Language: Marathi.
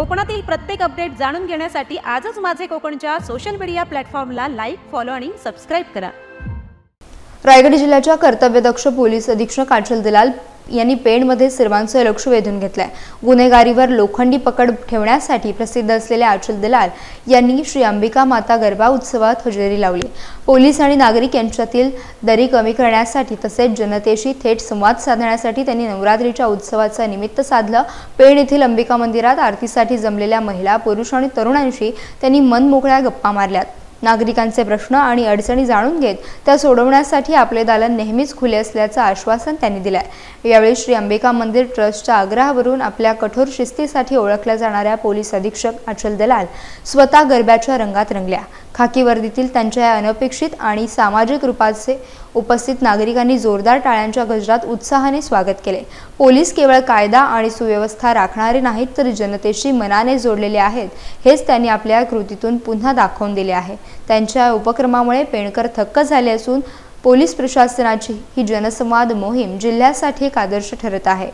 कोकणातील प्रत्येक अपडेट जाणून घेण्यासाठी आजच माझे कोकणच्या सोशल मीडिया प्लॅटफॉर्मला लाईक फॉलो आणि सबस्क्राईब करा. रायगड जिल्ह्याच्या कर्तव्यदक्ष पोलीस अधीक्षक कांचल दलाल यांनी पेणमध्ये सर्वांचं लक्ष वेधून घेतलंय. गुन्हेगारीवर लोखंडी पकड ठेवण्यासाठी प्रसिद्ध असलेले आचल दलाल यांनी श्री अंबिका माता गरबा उत्सवात हजेरी लावली. पोलीस आणि नागरिक यांच्यातील दरी कमी करण्यासाठी तसेच जनतेशी थेट संवाद साधण्यासाठी त्यांनी नवरात्रीच्या उत्सवाचं निमित्त साधलं. पेण येथील अंबिका मंदिरात आरतीसाठी जमलेल्या महिला पुरुष आणि तरुणांशी त्यांनी मनमोकळ्या गप्पा मारल्यात. नागरिकांचे प्रश्न आणि अडचणी जाणून घेत त्या सोडवण्यासाठी आपले दालन नेहमीच खुले असल्याचं आश्वासन त्यांनी दिलंय. यावेळी श्री अंबिका मंदिर ट्रस्टच्या आग्रहावरून आपल्या कठोर शिस्तीसाठी ओळखल्या जाणाऱ्या पोलीस अधीक्षक अचल दलाल स्वतः गरब्याच्या रंगात रंगल्या. खाकी वर्दीतील त्यांच्या या अनपेक्षित आणि सामाजिक रूपाचे उपस्थित नागरिकांनी जोरदार टाळ्यांच्या गजरात उत्साहाने स्वागत केले पोलीस केवळ कायदा आणि सुव्यवस्था राखणारे नाहीत तर जनतेशी मनाने जोडलेले आहेत हेच त्यांनी आपल्या कृतीतून पुन्हा दाखवून दिले आहे त्यांच्या उपक्रमामुळे पेणकर थक्क झाले असून पोलीस प्रशासनाची ही जनसंवाद मोहीम जिल्ह्यासाठी एक आदर्श ठरत आहे